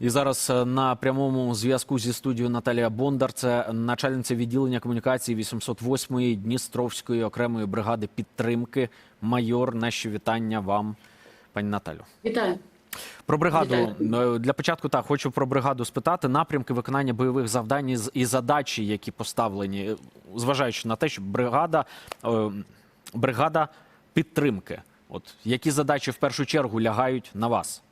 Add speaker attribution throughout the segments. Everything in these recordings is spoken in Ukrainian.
Speaker 1: І зараз е, на прямому зв'язку зі студією Наталія Бондар, це начальниця відділення комунікації 808-ї Дністровської окремої бригади підтримки. Майор, наші вітання вам, пані Наталю.
Speaker 2: Вітаю.
Speaker 1: Про бригаду
Speaker 2: Вітаю.
Speaker 1: е, для початку так хочу про бригаду спитати напрямки виконання бойових завдань і задачі, які поставлені, зважаючи на те, що бригада, е, бригада підтримки. От які задачі в першу чергу лягають на вас?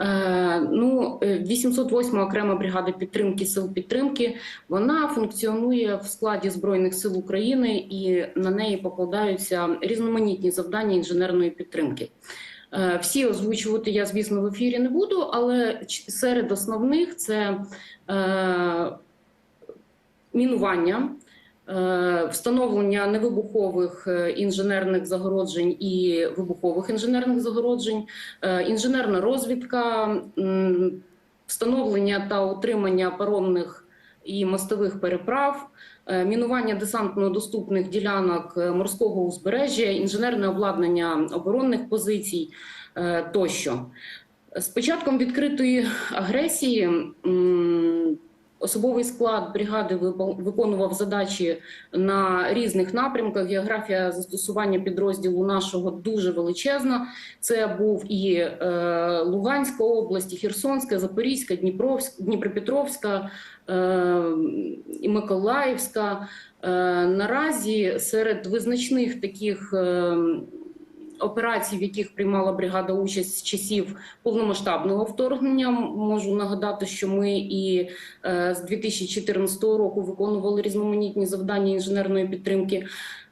Speaker 2: Е, ну, е, 808 окрема бригада підтримки сил підтримки. Вона функціонує в складі збройних сил України і на неї покладаються різноманітні завдання інженерної підтримки. Е, Всі озвучувати я, звісно, в ефірі не буду, але серед основних це е, мінування. Е, Встановлення невибухових е, інженерних загороджень і вибухових інженерних загороджень, е, інженерна розвідка, встановлення та утримання паромних і мостових переправ, мінування десантно-доступних ділянок морського узбережжя, інженерне обладнання оборонних позицій тощо. З початком відкритої агресії особовий склад бригади виконував задачі на різних напрямках. Географія застосування підрозділу нашого дуже величезна. Це був і е, Луганська область, і Херсонська, Запорізька, Дніпровська, Дніпропетровська, е, і Миколаївська. Е, наразі серед визначних таких. Операцій, в яких приймала бригада участь з часів повномасштабного вторгнення, можу нагадати, що ми і е, з 2014 року виконували різноманітні завдання інженерної підтримки.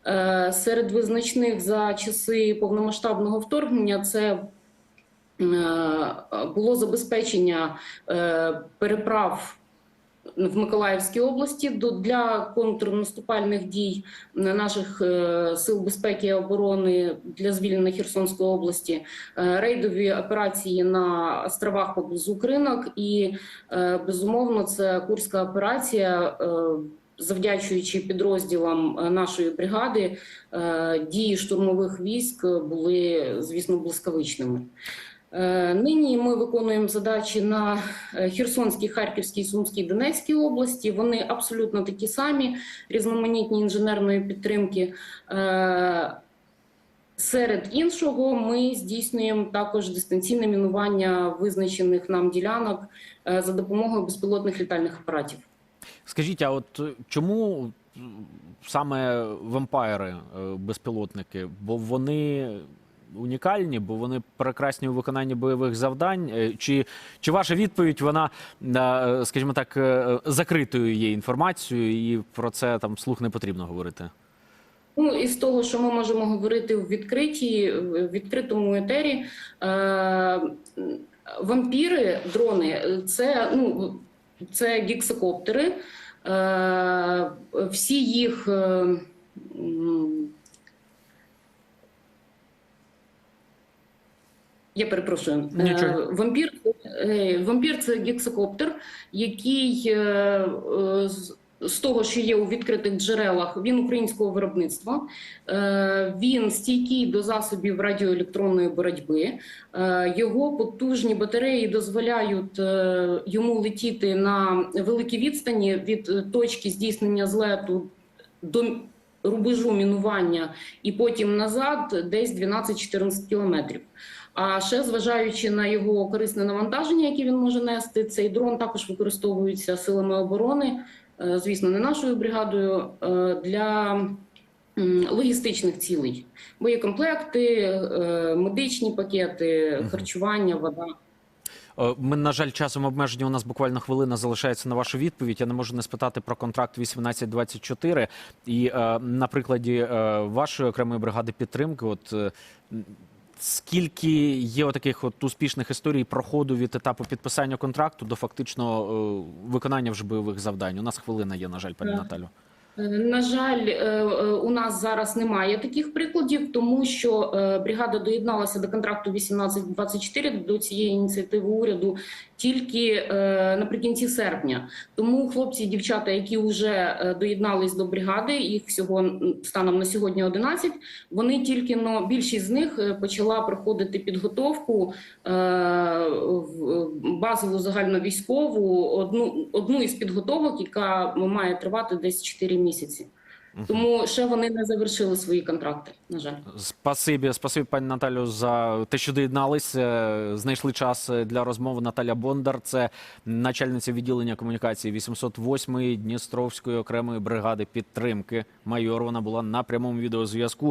Speaker 2: Е, серед визначних за часи повномасштабного вторгнення це е, було забезпечення е, переправ в Миколаївській області до для контрнаступальних дій наших е, сил безпеки і оборони для звільнення Херсонської області, е, рейдові операції на островах поблизу Кринок, і е, безумовно це курська операція. Завдячуючи підрозділам нашої бригади, дії штурмових військ були, звісно, блискавичними. Е, Нині ми виконуємо задачі на е, Херсонській, Харківській, Сумській, Донецькій області. Вони абсолютно такі самі, різноманітні інженерної підтримки. Е, Серед іншого, ми здійснюємо також дистанційне мінування визначених нам ділянок за допомогою безпілотних літальних апаратів.
Speaker 1: Скажіть, а от чому саме вампайри безпілотники? Бо вони унікальні, бо вони прекрасні у виконанні бойових завдань. Е, Чи, чи ваша відповідь вона, е, скажімо так, е, закритою є інформацією, і про це там вслух не потрібно говорити?
Speaker 2: Ну і з того, що ми можемо говорити в відкритій в відкритому етері, е, вампіри, дрони, це ну це гіксокоптери. Е, всі їх. Е, я перепрошую. Е,
Speaker 1: Нічого.
Speaker 2: Вампір, е, вампір це гексокоптер, який е, е, з- того, що є у відкритих джерелах, він українського виробництва. Е, Він стійкий до засобів радіоелектронної боротьби. Е, Його потужні батареї дозволяють е, йому летіти на великі відстані від е, точки здійснення злету до рубежу мінування і потім назад десь 12-14 кілометрів. А ще зважаючи на його корисне навантаження, яке він може нести, цей дрон також використовується силами оборони, е, звісно, не нашою бригадою е, для логістичних цілей. Боєкомплекти, е, медичні пакети, харчування, вода.
Speaker 1: Ми, на жаль, часом обмежені. У нас буквально хвилина залишається на вашу відповідь. Я не можу не спитати про контракт 1824. І е, на прикладі е, вашої окремої бригади підтримки, от е, скільки є отаких от успішних історій проходу від етапу підписання контракту до фактично е, виконання вже бойових завдань? У нас хвилина є, на жаль, пані. Наталю.
Speaker 2: Е, На жаль, е, е, у нас зараз немає таких прикладів, тому що бригада доєдналася до контракту 1824 до цієї ініціативи уряду тільки наприкінці серпня. Тому хлопці і дівчата, які вже доєднались до бригади, їх всього станом на сьогодні 11, вони тільки но більшість з них почала проходити підготовку базову загальновійськову, одну одну із підготовок, яка має тривати десь 4 місяці. Тому ще вони не завершили свої контракти. На жаль.
Speaker 1: Спасибі, спасибі, пані Наталю, за те, що доєдналися. Знайшли час для розмови. Наталя Бондар, це начальниця відділення комунікації 808-ї Дністровської окремої бригади підтримки. Майор вона була на прямому відеозв'язку.